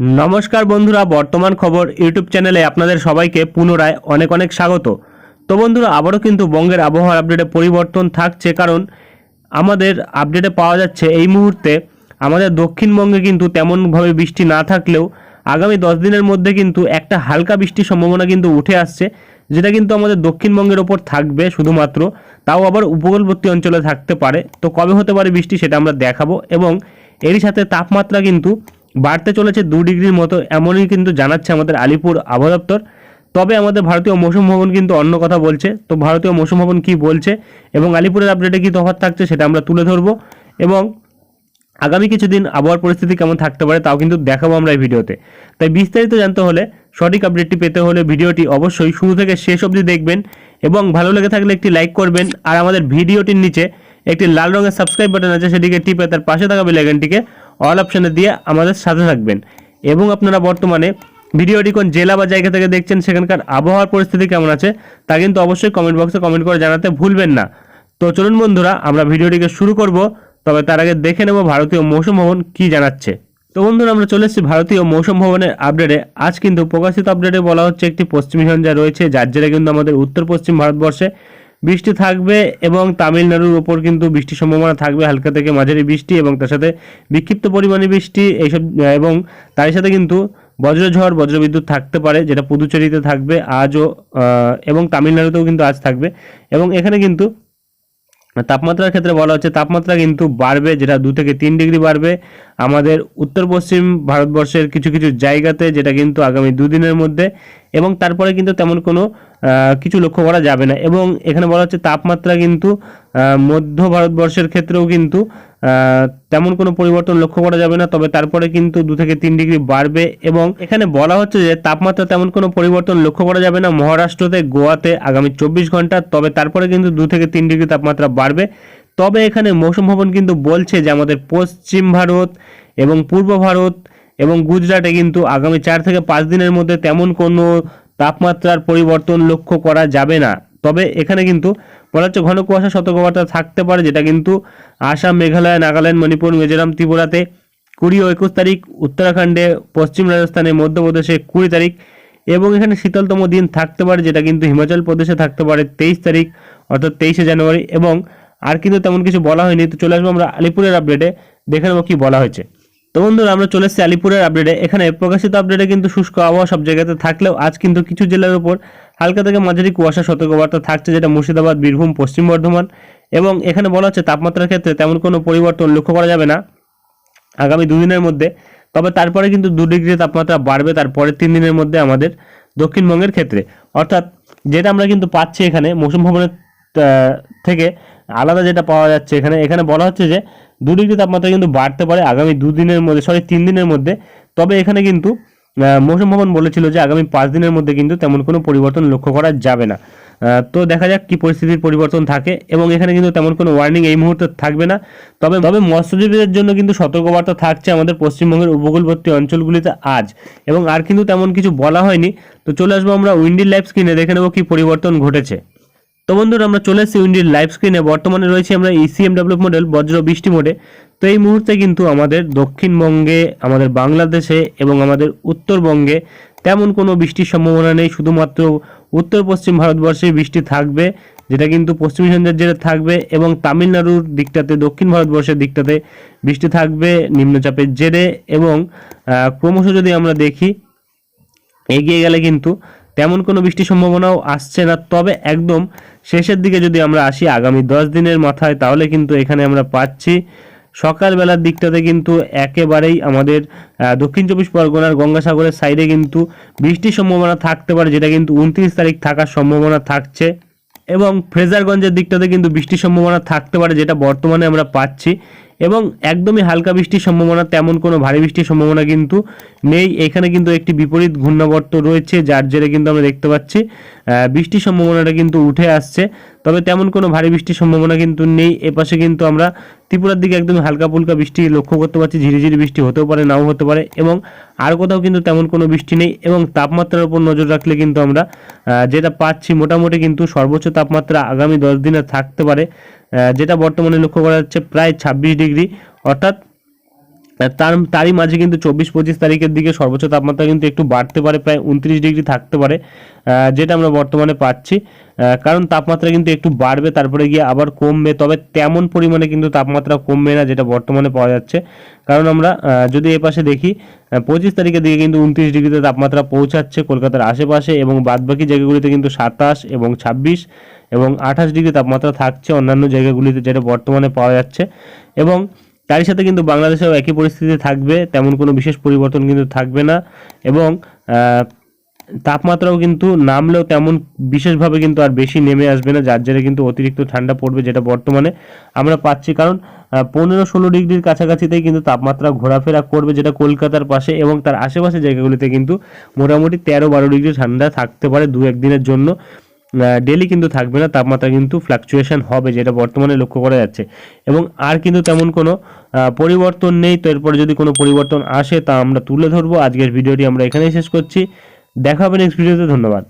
নমস্কার বন্ধুরা, বর্তমান খবর ইউটিউব চ্যানেলে আপনাদের সবাইকে পুনরায় অনেক অনেক স্বাগত। তো বন্ধুরা, আবারও কিন্তু বঙ্গের আবহাওয়ার আপডেটে পরিবর্তন থাকছে কারণ আমাদের আপডেটে পাওয়া যাচ্ছে এই মুহূর্তে আমাদের দক্ষিণবঙ্গে কিন্তু তেমনভাবে বৃষ্টি না থাকলেও আগামী দশ দিনের মধ্যে কিন্তু একটা হালকা বৃষ্টির সম্ভাবনা কিন্তু উঠে আসছে, যেটা কিন্তু আমাদের দক্ষিণবঙ্গের ওপর থাকবে শুধুমাত্র, তাও আবার উপকূলবর্তী অঞ্চলে থাকতে পারে। তো কবে হতে পারে বৃষ্টি সেটা আমরা দেখাবো এবং এরই সাথে তাপমাত্রা কিন্তু বাড়তে চলেছে দু ডিগ্রির মতো, এমনই কিন্তু জানাচ্ছে আমাদের আলিপুর আবহাওয়া দপ্তর। তবে আমাদের ভারতীয় মৌসুম ভবন কিন্তু অন্য কথা বলছে। তো ভারতীয় মৌসুম ভবন কী বলছে এবং আলিপুরের আপডেটে কী তফাৎ থাকছে সেটা আমরা তুলে ধরবো এবং আগামী কিছুদিন আবহাওয়ার পরিস্থিতি কেমন থাকতে পারে তাও কিন্তু দেখাবো আমরা এই ভিডিওতে। তাই বিস্তারিত জানতে হলে সঠিক আপডেটটি পেতে হলে ভিডিওটি অবশ্যই শুরু থেকে শেষ অবধি দেখবেন এবং ভালো লেগে থাকলে একটি লাইক করবেন আর আমাদের ভিডিওটির নিচে একটি লাল রঙের সাবস্ক্রাইব বাটন আছে সেটিকে টিপে তার পাশে থাকা বেলাইকনটিকে অল অপশানে দিয়ে আমাদের সাথে থাকবেন। এবং আপনারা বর্তমানে ভিডিওটি কোন জেলা বা জায়গা থেকে দেখছেন, সেখানকার আবহাওয়ার পরিস্থিতি কেমন আছে, তা কিন্তু অবশ্যই কমেন্ট বক্সে কমেন্ট করে জানাতে ভুলবেন না। তো চলুন বন্ধুরা, আমরা ভিডিওটিকে শুরু করব, তবে তার আগে দেখে নেব ভারতীয় মৌসুম ভবন কী জানাচ্ছে। তো বন্ধুরা, আমরা চলে এসেছি ভারতীয় মৌসুম ভবনের আপডেটে আজ কিন্তু প্রকাশিত আপডেটে বলা হচ্ছে, একটি পশ্চিমী ঝঞ্ঝা রয়েছে, যার জেরে কিন্তু আমাদের উত্তর পশ্চিম ভারতবর্ষে বৃষ্টি থাকবে এবং তামিলনাড়ুর ওপর কিন্তু বৃষ্টির সম্ভাবনা থাকবে, হালকা থেকে মাঝারি বৃষ্টি এবং তার সাথে বিক্ষিপ্ত পরিমাণে বৃষ্টি, এইসব এবং তার সাথে কিন্তু বজ্রঝড়, বজ্রবিদ্যুৎ থাকতে পারে যেটা পুদুচেরিতে থাকবে আজও এবং তামিলনাড়ুতেও কিন্তু আজ থাকবে এবং এখানে কিন্তু তাপমাত্রার ক্ষেত্রে বলা হচ্ছে তাপমাত্রা কিন্তু বাড়বে, যেটা দু থেকে তিন ডিগ্রি বাড়বে। আমাদের উত্তর পশ্চিম ভারতবর্ষের কিছু কিছু জায়গাতে যেটা কিন্তু আগামী দুদিনের মধ্যে এবং তারপরে কিন্তু তেমন কোনো কিছু লক্ষ্য করা যাবে না। এবং এখানে বলা হচ্ছে তাপমাত্রা কিন্তু মধ্য ভারতবর্ষের ক্ষেত্রেও কিন্তু তেমন কোনো পরিবর্তন লক্ষ্য করা যাবে না। তবে তারপরে কিন্তু দু থেকে তিন ডিগ্রি বাড়বে এবং এখানে বলা হচ্ছে যে তাপমাত্রা তেমন কোনো পরিবর্তন লক্ষ্য করা যাবে না মহারাষ্ট্রতে, গোয়াতে আগামী চব্বিশ ঘণ্টা। তবে তারপরে কিন্তু দু থেকে তিন ডিগ্রি তাপমাত্রা বাড়বে। তবে এখানে মৌসুম ভবন কিন্তু বলছে যে আমাদের পশ্চিম ভারত এবং পূর্ব ভারত এবং গুজরাটে কিন্তু আগামী চার থেকে পাঁচ দিনের মধ্যে তেমন কোনো তাপমাত্রার পরিবর্তন লক্ষ্য করা যাবে না। তবে এখানে কিন্তু বলা হচ্ছে ঘন কুয়াশা সতর্কবার্তা থাকতে পারে, যেটা কিন্তু আসাম, মেঘালয়, নাগাল্যান্ড, মণিপুর, মিজোরাম, ত্রিপুরাতে কুড়ি ও একুশ তারিখ, উত্তরাখণ্ডে, পশ্চিম রাজস্থানে, মধ্যপ্রদেশে কুড়ি তারিখ এবং এখানে শীতলতম দিন থাকতে পারে, যেটা কিন্তু হিমাচল প্রদেশে থাকতে পারে তেইশ তারিখ, অর্থাৎ তেইশে জানুয়ারি এবং আর কিন্তু তেমন কিছু বলা হয়নি। তো চলে আসব আমরা আলিপুরের আপডেটে দেখে নেব কি বলা হয়েছে। তো বন্ধুরা, আমরা চলে এসেছি আলিপুরের আপডেটে এখানে প্রকাশিত আপডেটে কিন্তু শুষ্ক আবহাওয়া সব জায়গাতে থাকলেও আজ কিন্তু কিছু জেলার উপর হালকা থেকে মাঝারি কুয়াশা সতর্কবার্তা থাকছে, যেটা মুর্শিদাবাদ, বীরভূম, পশ্চিম বর্ধমান। এবং এখানে বলা হচ্ছে তাপমাত্রার ক্ষেত্রে তেমন কোনো পরিবর্তন লক্ষ্য করা যাবে না আগামী দুদিনের মধ্যে। তবে তারপরে কিন্তু দু ডিগ্রি তাপমাত্রা বাড়বে তারপরের তিন দিনের মধ্যে আমাদের দক্ষিণবঙ্গের ক্ষেত্রে। অর্থাৎ যেটা আমরা কিন্তু পাচ্ছি এখানে মৌসুম ভবনের থেকে আলাদা যেটা পাওয়া যাচ্ছে, এখানে এখানে বলা হচ্ছে যে দু ডিগ্রি তাপমাত্রা কিন্তু বাড়তে পারে আগামী দুদিনের মধ্যে সরি তিন দিনের মধ্যে। তবে এখানে কিন্তু মৌসুম ভবন বলেছিল যে আগামী পাঁচ দিনের মধ্যে কিন্তু তেমন কোনো পরিবর্তন লক্ষ্য করা যাবে না। তো দেখা যাক কি পরিস্থিতির পরিবর্তন থাকে এবং এখানে কিন্তু তেমন কোনো ওয়ার্নিং এই মুহূর্তে থাকবে না। তবে তবে মৎস্যজীবীদের জন্য কিন্তু সতর্কবার্তা থাকছে আমাদের পশ্চিমবঙ্গের উপকূলবর্তী অঞ্চলগুলিতে আজ। এবং আর কিন্তু তেমন কিছু বলা হয়নি। তো চলে আসব আমরা উইন্ডি লাইফ স্ক্রিনে দেখে নেব কি পরিবর্তন ঘটেছে। তো বন্ধুরা, আমরা চলে এসেছি উইন্ডির লাইভ স্ক্রিনে বর্তমানে রয়েছে আমরা ইসিএম ডেভেলপ মডেল বজ্র বৃষ্টি মোডে তো এই মুহূর্তে কিন্তু আমাদের দক্ষিণবঙ্গে, আমাদের বাংলাদেশে এবং আমাদের উত্তরবঙ্গে তেমন কোনো বৃষ্টির সম্ভাবনা নেই। শুধুমাত্র উত্তর পশ্চিম ভারতবর্ষে বৃষ্টি থাকবে, যেটা কিন্তু পশ্চিমী ঝঞ্ঝার জেরে থাকবে এবং তামিলনাড়ুর দিকটাতে, দক্ষিণ ভারতবর্ষের দিকটাতে বৃষ্টি থাকবে নিম্নচাপের জেরে এবং ক্রমশ যদি আমরা দেখি, এগিয়ে গেলে কিন্তু তেমন কোনো বৃষ্টির সম্ভাবনাও আসছে না। তবে একদম শেষের দিকে যদি আমরা আসি আগামী দশ দিনের মাথায়, তাহলে কিন্তু এখানে আমরা পাচ্ছি সকালবেলার দিকটাতে কিন্তু একেবারেই আমাদের দক্ষিণ চব্বিশ পরগনার গঙ্গাসাগরের সাইডে কিন্তু বৃষ্টির সম্ভাবনা থাকতে পারে, যেটা কিন্তু উনত্রিশ তারিখ থাকার সম্ভাবনা থাকছে। এবং ফ্রেজারগঞ্জের দিকটাতে কিন্তু বৃষ্টির সম্ভাবনা থাকতে পারে, যেটা বর্তমানে আমরা পাচ্ছি। এবং একদমই হালকা বৃষ্টির সম্ভাবনা, তেমন কোনো ভারী বৃষ্টির সম্ভাবনা কিন্তু নেই। এখানে কিন্তু একটি বিপরীত ঘূর্ণাবর্ত রয়েছে, যার জেরে কিন্তু আমরা দেখতে পাচ্ছি বৃষ্টির সম্ভাবনাটা কিন্তু উঠে আসছে। তবে তেমন কোনো ভারী বৃষ্টির সম্ভাবনা কিন্তু নেই। এপাশে কিন্তু আমরা ত্রিপুরার দিকে একদম হালকা ফুলকা বৃষ্টি লক্ষ্য করতে পারছি, ঝিরিঝিরি বৃষ্টি হতেও পারে, নাও হতে পারে এবং আর কোথাও কিন্তু তেমন কোনো বৃষ্টি নেই এবং তাপমাত্রার উপর নজর রাখলে কিন্তু আমরা যেটা পাচ্ছি মোটামুটি কিন্তু সর্বোচ্চ তাপমাত্রা আগামী দশ দিনে থাকতে পারে। যেটা বর্তমানে লক্ষ্য করা যাচ্ছে প্রায় ছাব্বিশ ডিগ্রি। অর্থাৎ তার, তারই মাঝে কিন্তু চব্বিশ পঁচিশ তারিখের দিকে সর্বোচ্চ তাপমাত্রা কিন্তু একটু বাড়তে পারে, প্রায় উনত্রিশ ডিগ্রি থাকতে পারে যেটা আমরা বর্তমানে পাচ্ছি। কারণ তাপমাত্রা কিন্তু একটু বাড়বে, তারপরে গিয়ে আবার কমবে, তবে তেমন পরিমাণে কিন্তু তাপমাত্রা কমবে না, যেটা বর্তমানে পাওয়া যাচ্ছে। কারণ আমরা যদি এ পাশে দেখি পঁচিশ তারিখের দিকে কিন্তু উনত্রিশ ডিগ্রিতে তাপমাত্রা পৌঁছাচ্ছে কলকাতার আশেপাশে এবং বাদবাকি জায়গাগুলিতে কিন্তু সাতাশ এবং ছাব্বিশ এবং আঠাশ ডিগ্রি তাপমাত্রা থাকছে অন্যান্য জায়গাগুলিতে, যেটা বর্তমানে পাওয়া যাচ্ছে। এবং তারই সাথে কিন্তু বাংলাদেশেও একই পরিস্থিতি থাকবে, তেমন কোনো বিশেষ পরিবর্তন কিন্তু থাকবে না। এবং তাপমাত্রাও কিন্তু নামলেও তেমন বিশেষভাবে কিন্তু আর বেশি নেমে আসবে না, যার জেরে কিন্তু অতিরিক্ত ঠান্ডা পড়বে যেটা বর্তমানে আমরা পাচ্ছি। কারণ পনেরো ষোলো ডিগ্রির কাছাকাছিতেই কিন্তু তাপমাত্রা ঘোরাফেরা করবে যেটা কলকাতার পাশে এবং তার আশেপাশে জায়গাগুলিতে কিন্তু মোটামুটি তেরো বারো ডিগ্রি ঠান্ডা থাকতে পারে দু একদিনের জন্য। ডেলি কিন্তু থাকবে না, তাপমাত্রা কিন্তু ফ্লাকচুয়েশন হবে, যেটা বর্তমানে লক্ষ্য করা যাচ্ছে। এবং আর কিন্তু তেমন কোনো পরিবর্তন নেই, তো এরপরে যদি কোনো পরিবর্তন আসে তা আমরা তুলে ধরবো। আজকের ভিডিওটি আমরা এখানেই শেষ করছি। দেখা হবে নেক্সট ভিডিওতে ধন্যবাদ।